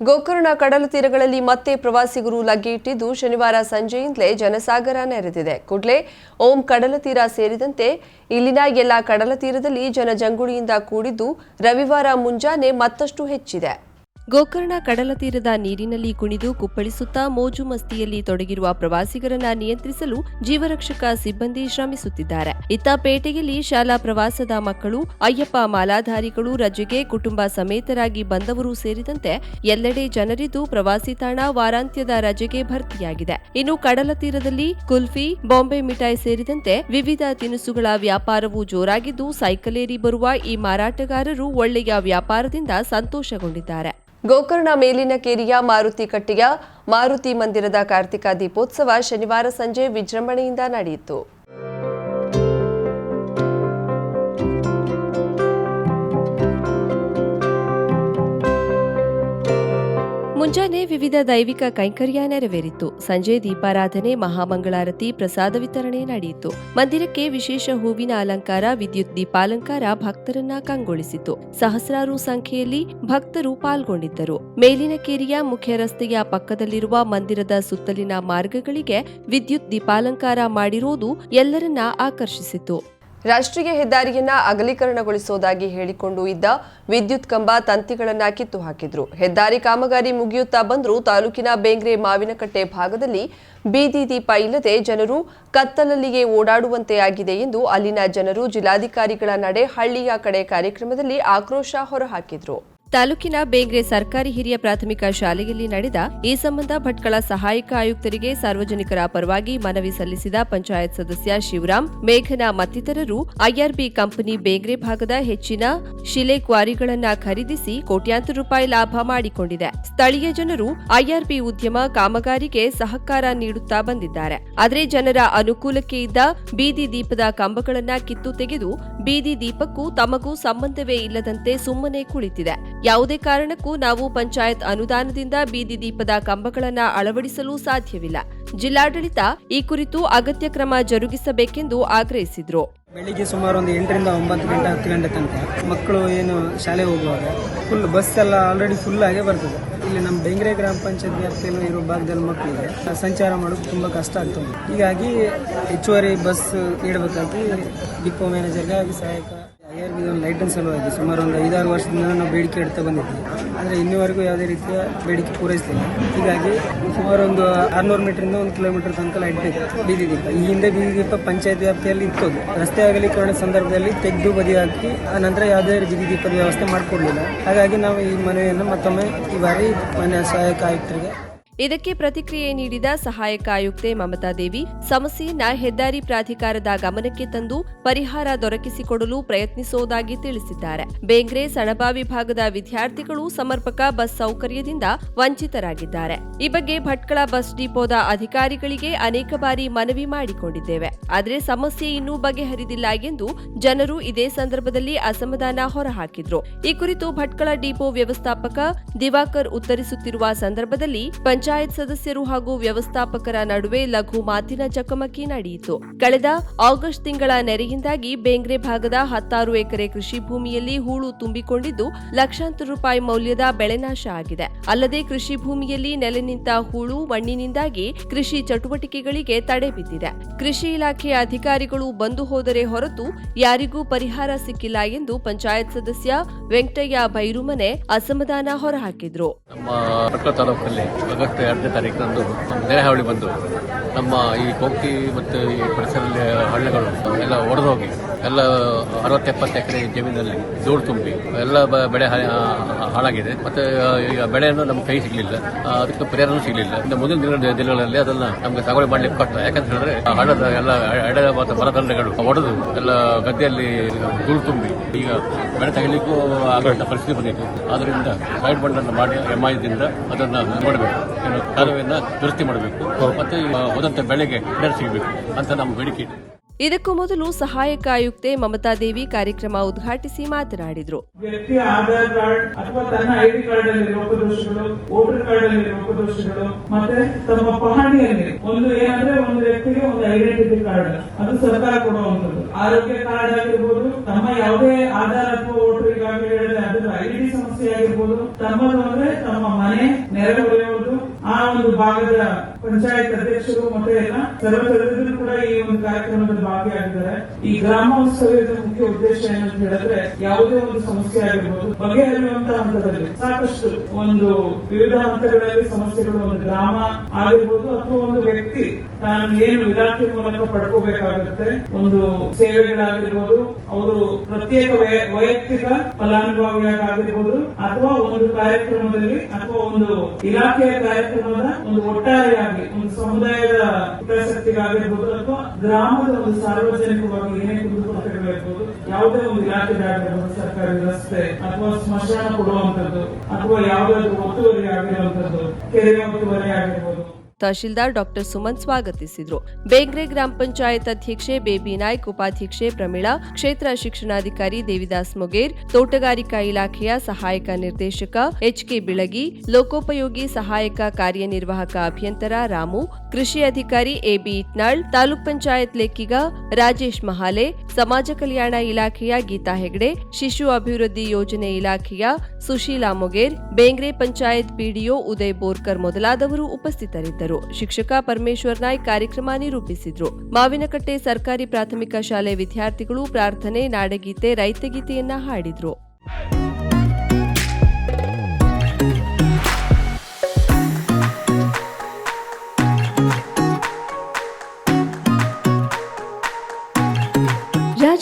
ಗೋಕರ್ಣ ಕಡಲು ತೀರಗಳಲ್ಲಿ ಮತ್ತೆ ಪ್ರವಾಸಿಗರು ಲಗ್ಗೆ ಇಟ್ಟಿದ್ದು ಶನಿವಾರ ಸಂಜೆಯಿಂದಲೇ ಜನಸಾಗರ ನೆರೆದಿದೆ. ಕೂಡಲೇ ಓಂ ಕಡಲ ತೀರ ಸೇರಿದಂತೆ ಇಲ್ಲಿನ ಎಲ್ಲ ಕಡಲ ತೀರದಲ್ಲಿ ಜನಜಂಗುಳಿಯಿಂದ ಕೂಡಿದ್ದು ರವಿವಾರ ಮುಂಜಾನೆ ಮತ್ತಷ್ಟು ಹೆಚ್ಚಿದೆ. ಗೋಕರ್ಣ ಕಡಲ ತೀರದ ನೀರಿನಲ್ಲಿ ಕುಣಿದು ಕುಪ್ಪಳಿಸುತ್ತಾ ಮೋಜು ಮಸ್ತಿಯಲ್ಲಿ ತೊಡಗಿರುವ ಪ್ರವಾಸಿಗರನ್ನ ನಿಯಂತ್ರಿಸಲು ಜೀವರಕ್ಷಕ ಸಿಬ್ಬಂದಿ ಶ್ರಮಿಸುತ್ತಿದ್ದಾರೆ. ಇತ್ತ ಪೇಟೆಯಲ್ಲಿ ಶಾಲಾ ಪ್ರವಾಸದ ಮಕ್ಕಳು, ಅಯ್ಯಪ್ಪ ಮಾಲಾಧಾರಿಗಳು, ರಜೆಗೆ ಕುಟುಂಬ ಸಮೇತರಾಗಿ ಬಂದವರು ಸೇರಿದಂತೆ ಎಲ್ಲೆಡೆ ಜನರಿದ್ದು ಪ್ರವಾಸಿ ತಾಣ ವಾರಾಂತ್ಯದ ರಜೆಗೆ ಭರ್ತಿಯಾಗಿದೆ. ಇನ್ನು ಕಡಲ ತೀರದಲ್ಲಿ ಕುಲ್ಫಿ, ಬಾಂಬೆ ಮಿಠಾಯಿ ಸೇರಿದಂತೆ ವಿವಿಧ ತಿನಿಸುಗಳ ವ್ಯಾಪಾರವು ಜೋರಾಗಿದ್ದು ಸೈಕಲೇರಿ ಬರುವ ಈ ಮಾರಾಟಗಾರರು ಒಳ್ಳೆಯ ವ್ಯಾಪಾರದಿಂದ ಸಂತೋಷಗೊಂಡಿದ್ದಾರೆ. ಗೋಕರ್ಣ ಮೇಲಿನ ಕೇರಿಯ ಮಾರುತಿ ಕಟ್ಟೆಯ ಮಾರುತಿ ಮಂದಿರದ ಕಾರ್ತಿಕ ದೀಪೋತ್ಸವ ಶನಿವಾರ ಸಂಜೆ ವಿಜೃಂಭಣೆಯಿಂದ ನಡೆಯಿತು. ಮುಂಜಾನೆ ವಿವಿಧ ದೈವಿಕ ಕೈಂಕರ್ಯ ನೆರವೇರಿತು. ಸಂಜೆ ದೀಪಾರಾಧನೆ, ಮಹಾಮಂಗಳಾರತಿ, ಪ್ರಸಾದ ವಿತರಣೆ ನಡೆಯಿತು. ಮಂದಿರಕ್ಕೆ ವಿಶೇಷ ಹೂವಿನ ಅಲಂಕಾರ, ವಿದ್ಯುತ್ ದೀಪಾಲಂಕಾರ ಭಕ್ತರನ್ನ ಕಂಗೊಳಿಸಿತು. ಸಹಸ್ರಾರು ಸಂಖ್ಯೆಯಲ್ಲಿ ಭಕ್ತರು ಪಾಲ್ಗೊಂಡಿದ್ದರು. ಮೇಲಿನ ಕೇರಿಯ ಮುಖ್ಯ ರಸ್ತೆಯ ಪಕ್ಕದಲ್ಲಿರುವ ಮಂದಿರದ ಸುತ್ತಲಿನ ಮಾರ್ಗಗಳಿಗೆ ವಿದ್ಯುತ್ ದೀಪಾಲಂಕಾರ ಮಾಡಿರುವುದು ಎಲ್ಲರನ್ನ ಆಕರ್ಷಿಸಿತು. ರಾಷ್ಟ್ರೀಯ ಹೆದ್ದಾರಿಯನ್ನ ಅಗಲೀಕರಣಗೊಳಿಸೋದಾಗಿ ಹೇಳಿಕೊಂಡು ಇದ್ದ ವಿದ್ಯುತ್ ಕಂಬ ತಂತಿಗಳನ್ನ ಕಿತ್ತು ಹಾಕಿದ್ರು. ಹೆದ್ದಾರಿ ಕಾಮಗಾರಿ ಮುಗಿಯುತ್ತಾ ಬಂದರೂ ತಾಲೂಕಿನ ಬೇಂಗ್ರೆ ಮಾವಿನಕಟ್ಟೆ ಭಾಗದಲ್ಲಿ ಬೀದಿ ದೀಪ ಇಲ್ಲದೆ ಜನರು ಕತ್ತಲಲ್ಲಿಗೆ ಓಡಾಡುವಂತೆ ಆಗಿದೆ ಎಂದು ಅಲ್ಲಿನ ಜನರು ಜಿಲ್ಲಾಧಿಕಾರಿಗಳ ನಡೆ ಹಳ್ಳಿಯ ಕಡೆ ಕಾರ್ಯಕ್ರಮದಲ್ಲಿ ಆಕ್ರೋಶ ಹೊರಹಾಕಿದ್ರು. ತಾಲೂಕಿನ ಬೇಂಗ್ರೆ ಸರ್ಕಾರಿ ಹಿರಿಯ ಪ್ರಾಥಮಿಕ ಶಾಲೆಯಲ್ಲಿ ನಡೆದ ಈ ಸಂಬಂಧ ಭಟ್ಕಳ ಸಹಾಯಕ ಆಯುಕ್ತರಿಗೆ ಸಾರ್ವಜನಿಕರ ಪರವಾಗಿ ಮನವಿ ಸಲ್ಲಿಸಿದ ಪಂಚಾಯತ್ ಸದಸ್ಯ ಶಿವರಾಮ್, ಮೇಘನಾ ಮತ್ತಿತರರು ಐಆರ್ಬಿ ಕಂಪನಿ ಬೇಂಗ್ರೆ ಭಾಗದ ಹೆಚ್ಚಿನ ಶಿಲೆ ಕ್ವಾರಿಗಳನ್ನು ಖರೀದಿಸಿ ಕೋಟ್ಯಾಂತರ ರೂಪಾಯಿ ಲಾಭ ಮಾಡಿಕೊಂಡಿದೆ. ಸ್ಥಳೀಯ ಜನರು ಐಆರ್ಬಿ ಉದ್ಯಮ ಕಾಮಗಾರಿಗೆ ಸಹಕಾರ ನೀಡುತ್ತಾ ಬಂದಿದ್ದಾರೆ. ಆದರೆ ಜನರ ಅನುಕೂಲಕ್ಕೆ ಇದ್ದ ಬೀದಿ ದೀಪದ ಕಂಬಗಳನ್ನ ಕಿತ್ತು ತೆಗೆದು ಬೀದಿ ದೀಪಕ್ಕೂ ತಮಗೂ ಸಂಬಂಧವೇ ಇಲ್ಲದಂತೆ ಸುಮ್ಮನೆ ಕುಳಿತಿದೆ. ಯಾವುದೇ ಕಾರಣಕ್ಕೂ ನಾವು ಪಂಚಾಯತ್ ಅನುದಾನದಿಂದ ಬೀದಿ ದೀಪದ ಕಂಬಗಳನ್ನು ಅಳವಡಿಸಲು ಸಾಧ್ಯವಿಲ್ಲ. ಜಿಲ್ಲಾಡಳಿತ ಈ ಕುರಿತು ಅಗತ್ಯ ಕ್ರಮ ಜರುಗಿಸಬೇಕೆಂದು ಆಗ್ರಹಿಸಿದ್ರು. ಬೆಳಿಗ್ಗೆ ಸುಮಾರು ಒಂದು ಎಂಟರಿಂದ ಒಂಬತ್ತು ಗಂಟೆ, ಹತ್ತು ಗಂಟೆ ತನಕ ಮಕ್ಕಳು ಏನು ಶಾಲೆ ಹೋಗುವಾಗ ಫುಲ್ ಬಸ್ ಎಲ್ಲ ಆಲ್ರೆಡಿ ಫುಲ್ ಆಗೇ ಬರ್ತದೆ. ಇಲ್ಲಿ ನಮ್ಮ ಬೆಂಗ್ರೆ ಗ್ರಾಮ ಪಂಚಾಯತ್ ವ್ಯಾಪ್ತಿಯಲ್ಲಿ ಇರೋ ಭಾಗದಲ್ಲಿ ಮಕ್ಕಳಿಗೆ ಸಂಚಾರ ಮಾಡೋದು ತುಂಬ ಕಷ್ಟ ಆಗ್ತದೆ ಹೀಗಾಗಿ ಹೆಚ್ಚುವರಿ ಬಸ್ ನೀಡಬೇಕಾಗಿ ಡಿಪೋ ಮ್ಯಾನೇಜರ್ಗೆ ಹಾಗೆ ಸಹಾಯಕ ಒಂದು ಲೈಟನ್ ಸಲುವಾಗಿ ಸುಮಾರು ಒಂದು ಐದಾರು ವರ್ಷದಿಂದ ನಾವು ಬೇಡಿಕೆ ಇಡ್ತಾ ಬಂದಿದ್ವಿ ಆದರೆ ಇನ್ನೂವರೆಗೂ ಯಾವುದೇ ರೀತಿಯ ಬೇಡಿಕೆ ಪೂರೈಸ್ತಿಲ್ಲ ಹೀಗಾಗಿ ಸುಮಾರು ಒಂದು ಆರ್ನೂರು ಮೀಟರಿಂದ ಒಂದು ಕಿಲೋಮೀಟರ್ ತನಕ ಲೈಟ್ ಬೀದಿ ಈ ಹಿಂದೆ ಬೀದಿ ಪಂಚಾಯತ್ ವ್ಯಾಪ್ತಿಯಲ್ಲಿ ಇತ್ತು. ರಸ್ತೆ ಅಗಲೀಕರಣ ಸಂದರ್ಭದಲ್ಲಿ ತೆಗೆದು ಬದಿ ಹಾಕಿ ಆ ನಂತರ ಯಾವುದೇ ಬೀದಿ ದೀಪದ ವ್ಯವಸ್ಥೆ ಮಾಡಿಕೊಡಲಿಲ್ಲ. ಹಾಗಾಗಿ ನಾವು ಈ ಮನೆಯನ್ನು ಮತ್ತೊಮ್ಮೆ ಈ ಬಾರಿ ಮನೆ ಸಹಾಯಕ ಆಯುಕ್ತರಿಗೆ ಇದಕ್ಕೆ ಪ್ರತಿಕ್ರಿಯೆ ನೀಡಿದ ಸಹಾಯಕ ಆಯುಕ್ತೆ ಮಮತಾ ದೇವಿ ಸಮಸ್ಯೆಯನ್ನ ಹೆದ್ದಾರಿ ಪ್ರಾಧಿಕಾರದ ಗಮನಕ್ಕೆ ತಂದು ಪರಿಹಾರ ದೊರಕಿಸಿಕೊಡಲು ಪ್ರಯತ್ನಿಸುವುದಾಗಿ ತಿಳಿಸಿದ್ದಾರೆ. ಬೇಂಗ್ರೆ ಸಣಬಾವಿ ವಿಭಾಗದ ವಿದ್ಯಾರ್ಥಿಗಳು ಸಮರ್ಪಕ ಬಸ್ ಸೌಕರ್ಯದಿಂದ ವಂಚಿತರಾಗಿದ್ದಾರೆ. ಈ ಬಗ್ಗೆ ಭಟ್ಕಳ ಬಸ್ ಡಿಪೋದ ಅಧಿಕಾರಿಗಳಿಗೆ ಅನೇಕ ಬಾರಿ ಮನವಿ ಮಾಡಿಕೊಂಡಿದ್ದೇವೆ. ಆದರೆ ಸಮಸ್ಯೆ ಇನ್ನೂ ಬಗೆಹರಿದಿಲ್ಲ ಎಂದು ಜನರು ಇದೇ ಸಂದರ್ಭದಲ್ಲಿ ಅಸಮಾಧಾನ ಹೊರಹಾಕಿದ್ರು. ಈ ಕುರಿತು ಭಟ್ಕಳ ಡಿಪೋ ವ್ಯವಸ್ಥಾಪಕ ದಿವಾಕರ್ ಉತ್ತರಿಸುತ್ತಿರುವ ಸಂದರ್ಭದಲ್ಲಿ ಪಂಚಾಯತ್ ಸದಸ್ಯರು ಹಾಗೂ ವ್ಯವಸ್ಥಾಪಕರ ನಡುವೆ ಲಘು ಮಾತಿನ ಚಕಮಕಿ ನಡೆಯಿತು. ಕಳೆದ ಆಗಸ್ಟ್ ತಿಂಗಳ ನೆರೆಯಿಂದಾಗಿ ಬೇಂಗ್ರೆ ಭಾಗದ ಹತ್ತಾರು ಎಕರೆ ಕೃಷಿ ಭೂಮಿಯಲ್ಲಿ ಹೂಳು ತುಂಬಿಕೊಂಡಿದ್ದು, ಲಕ್ಷಾಂತರ ರೂಪಾಯಿ ಮೌಲ್ಯದ ಬೆಳೆನಾಶ ಆಗಿದೆ. ಅಲ್ಲದೆ ಕೃಷಿ ಭೂಮಿಯಲ್ಲಿ ನೆಲೆ ನಿಂತ ಹೂಳು ಮಣ್ಣಿನಿಂದಾಗಿ ಕೃಷಿ ಚಟುವಟಿಕೆಗಳಿಗೆ ತಡೆ ಬಿದ್ದಿದೆ. ಕೃಷಿ ಇಲಾಖೆಯ ಅಧಿಕಾರಿಗಳು ಬಂದು ಹೋದರೆ ಹೊರತು ಯಾರಿಗೂ ಪರಿಹಾರ ಸಿಕ್ಕಿಲ್ಲ ಎಂದು ಪಂಚಾಯತ್ ಸದಸ್ಯ ವೆಂಕಟಯ್ಯ ಬೈರುಮನೆ ಅಸಮಾಧಾನ ಹೊರಹಾಕಿದ್ರು. ನಮ್ಮ ಆಗಸ್ಟ್ ಎರಡನೇ ತಾರೀಕಿನಂದು ನೆರೆಹಾವಳಿ ಬಂದು ನಮ್ಮ ಈ ಕೋಕಿ ಮತ್ತು ಈ ಪರಿಸರದಲ್ಲಿ ಹಳ್ಳಿಗಳು ಎಲ್ಲ ಒಡೆದು ಹೋಗಿ ಎಲ್ಲ ಅರವತ್ತೆಪ್ಪತ್ತು ಎಕರೆ ಜಮೀನಲ್ಲಿ ಧೂಳು ತುಂಬಿ ಎಲ್ಲ ಬೆಳೆ ಹಾಳಾಗಿದೆ. ಮತ್ತೆ ಈಗ ಬೆಳೆಯನ್ನು ನಮ್ಗೆ ಕೈ ಸಿಗಲಿಲ್ಲ. ಅದಕ್ಕೆ ಪ್ರೇರಣೆ ಸಿಗಲಿಲ್ಲ. ಇನ್ನು ಮುಂದಿನ ದಿನ ದಿನಗಳಲ್ಲಿ ಅದನ್ನು ನಮಗೆ ಸಾಗುವಳಿ ಮಾಡ್ಲಿಕ್ಕೆ ಕಷ್ಟ. ಯಾಕಂತ ಹೇಳಿದ್ರೆ ಹಳ್ಳದ ಎಲ್ಲ ಎಡ ಮತ್ತು ಮರದಂಡೆಗಳು ಒಡೆದು ಎಲ್ಲ ಗದ್ದೆಯಲ್ಲಿ ಧೂಳು ತುಂಬಿ ಈಗ ಬೆಳೆ ತೆಗಿಲಿಕ್ಕೂ ಆಗುವಂಥ ಪರಿಸ್ಥಿತಿ ಬಂದಿತ್ತು. ಆದ್ರಿಂದ ಸೈಡ್ ಬಂಡನ್ನು ಮಾಡಿ ಎಂಐದಿಂದ ಅದನ್ನು ಮಾಡಬೇಕು ಕಾಲುವೆಯನ್ನ ದುರಸ್ತಿ ಮಾಡಬೇಕು. ಮತ್ತೆ ಹೋದಂತೆ ಬೆಳೆಗೆ ಬೆಳೆ ಸಿಗಬೇಕು ಅಂತ ನಮ್ಮ ಬೇಡಿಕೆ ಇದೆ. ಇದಕ್ಕೂ ಮೊದಲು ಸಹಾಯಕ ಆಯುಕ್ತೆ ಮಮತಾ ದೇವಿ ಕಾರ್ಯಕ್ರಮ ಉದ್ಘಾಟಿಸಿ ಮಾತನಾಡಿದರು. ವ್ಯಕ್ತಿಯ ಆಧಾರ್ ಕಾರ್ಡ್ ಅಥವಾ ತನ್ನ ಐಡಿ ಕಾರ್ಡ್ ಅಲ್ಲಿ ಲೋಪದೋಷಗಳು ವೋಟರ್ ಕಾರ್ಡ್ ಅಲ್ಲಿ ಲೋಪದೋಷಗಳು ಮತ್ತೆ ತಮ್ಮ ಪಹಣಿಯಲ್ಲಿ ಒಂದು ಏನಂದ್ರೆ ಒಂದು ವ್ಯಕ್ತಿಗೆ ಒಂದು ಐಡೆಂಟಿಟಿ ಕಾರ್ಡ್ ಅದು ಸರ್ಕಾರ ಕೊಡುವಂತದ್ದು ಆರೋಗ್ಯ ಕಾರ್ಡ್ ಆಗಿರ್ಬೋದು ತಮ್ಮ ಯಾವುದೇ ಆಧಾರ್ ಅಥವಾ ವೋಟರ್ ಈಗಾಗಲೇ ಹೇಳಿದ್ರೆ ಅದರ ಐಡಿ ಸಮಸ್ಯೆ ಆಗಿರ್ಬೋದು. ತಮ್ಮದು ಅಂದ್ರೆ ತಮ್ಮ ಮನೆ ನೆರೆಹೊರೆಯುವುದು ಆ ಒಂದು ಭಾಗದ ಪಂಚಾಯತ್ ಅಧ್ಯಕ್ಷರು ಮತ್ತೆ ಸರ್ವ ಸದಸ್ಯರು ಕೂಡ ಈ ಒಂದು ಕಾರ್ಯಕ್ರಮದಲ್ಲಿ ಭಾಗಿಯಾಗಿದ್ದಾರೆ. ಈ ಗ್ರಾಮೋತ್ಸವದ ಮುಖ್ಯ ಉದ್ದೇಶ ಏನಂತ ಹೇಳಿದ್ರೆ ಯಾವುದೇ ಒಂದು ಸಮಸ್ಯೆ ಆಗಿರ್ಬೋದು ಬಗೆಹರಿಯುವಂತಹ ಹಂತದಲ್ಲಿ ಸಾಕಷ್ಟು ಒಂದು ವಿವಿಧ ಹಂತಗಳಲ್ಲಿ ಸಮಸ್ಯೆಗಳು ಒಂದು ಗ್ರಾಮ ಆಗಿರ್ಬೋದು ಅಥವಾ ಒಂದು ವ್ಯಕ್ತಿ ತಾನು ಏನು ಇಲಾಖೆ ಮೂಲಕ ಪಡ್ಕೋಬೇಕಾಗುತ್ತೆ, ಒಂದು ಸೇವೆಗಳಾಗಿರ್ಬೋದು, ಅವರು ಪ್ರತ್ಯೇಕ ವೈಯಕ್ತಿಕ ಫಲಾನುಭವಿಯಾಗಿರ್ಬೋದು ಅಥವಾ ಒಂದು ಕಾರ್ಯಕ್ರಮದಲ್ಲಿ ಅಥವಾ ಒಂದು ಇಲಾಖೆಯ ಕಾರ್ಯಕ್ರಮದ ಒಂದು ಒಟ್ಟಾರೆಯಾಗಿ ಒಂದು ಸಮುದಾಯದ ಹಿತಾಸಕ್ತಿಗಾಗಿರ್ಬೋದು ಅಥವಾ ಗ್ರಾಮದ ಒಂದು ಸಾರ್ವಜನಿಕವಾಗಿ ಏನೇ ಕುಂದುಕೊರತೆಗಳಿರ್ಬೋದು, ಯಾವುದೇ ಒಂದು ಇಲಾಖೆದಾಗಿರ್ಬೋದು ಸರ್ಕಾರಿ ರಸ್ತೆ ಅಥವಾ ಸ್ಮಶಾನ ಕೊಡುವಂತದ್ದು ಅಥವಾ ಯಾವುದಾದ್ರು ಒತ್ತುವರಿ ಆಗಿರುವಂತದ್ದು ಕೆರೆ ಒತ್ತುವರಿ ಆಗಿರ್ಬೋದು ತಹಶೀಲ್ದಾರ್ ಡಾಕ್ಟರ್ ಸುಮನ್ ಸ್ವಾಗತಿಸಿದರು. ಬೇಗ್ರೆ ಗ್ರಾಮ ಪಂಚಾಯತ್ ಅಧ್ಯಕ್ಷೆ ಬೇಬಿ ನಾಯ್ಕ್, ಉಪಾಧ್ಯಕ್ಷೆ ಪ್ರಮೀಳಾ, ಕ್ಷೇತ್ರ ಶಿಕ್ಷಣಾಧಿಕಾರಿ ದೇವಿದಾಸ್ ಮೊಗೇರ್, ತೋಟಗಾರಿಕಾ ಇಲಾಖೆಯ ಸಹಾಯಕ ನಿರ್ದೇಶಕ ಎಚ್ಕೆ ಬಿಳಗಿ, ಲೋಕೋಪಯೋಗಿ ಸಹಾಯಕ ಕಾರ್ಯನಿರ್ವಾಹಕ ಅಭಿಯಂತರ ರಾಮು, ಕೃಷಿ ಅಧಿಕಾರಿ ಎಬಿ ಇಟ್ನಾಳ್, ತಾಲೂಕ್ ಪಂಚಾಯತ್ ಲೆಕ್ಕಿಗ ರಾಜೇಶ್ ಮಹಾಲೆ ಸಮಾಜ ಕಲ್ಯಾಣ ಇಲಾಖೆಯ ಗೀತಾ ಹೆಗ್ಡೆ, ಶಿಶು ಅಭಿವೃದ್ಧಿ ಯೋಜನೆ ಇಲಾಖೆಯ ಸುಶೀಲಾ ಮೊಗೇರ್, ಬೇಂಗ್ರೆ ಪಂಚಾಯತ್ ಪಿಡಿಒ ಉದಯ್ ಬೋರ್ಕರ್ ಮೊದಲಾದವರು ಉಪಸ್ಥಿತರಿದ್ದರು. ಶಿಕ್ಷಕ ಪರಮೇಶ್ವರ್ ನಾಯ್ಕ್ ಕಾರ್ಯಕ್ರಮ ನಿರೂಪಿಸಿದ್ರು. ಮಾವಿನಕಟ್ಟೆ ಸರ್ಕಾರಿ ಪ್ರಾಥಮಿಕ ಶಾಲೆ ವಿದ್ಯಾರ್ಥಿಗಳು ಪ್ರಾರ್ಥನೆ, ನಾಡಗೀತೆ ರೈತಗೀತೆಯನ್ನ ಹಾಡಿದ್ರು.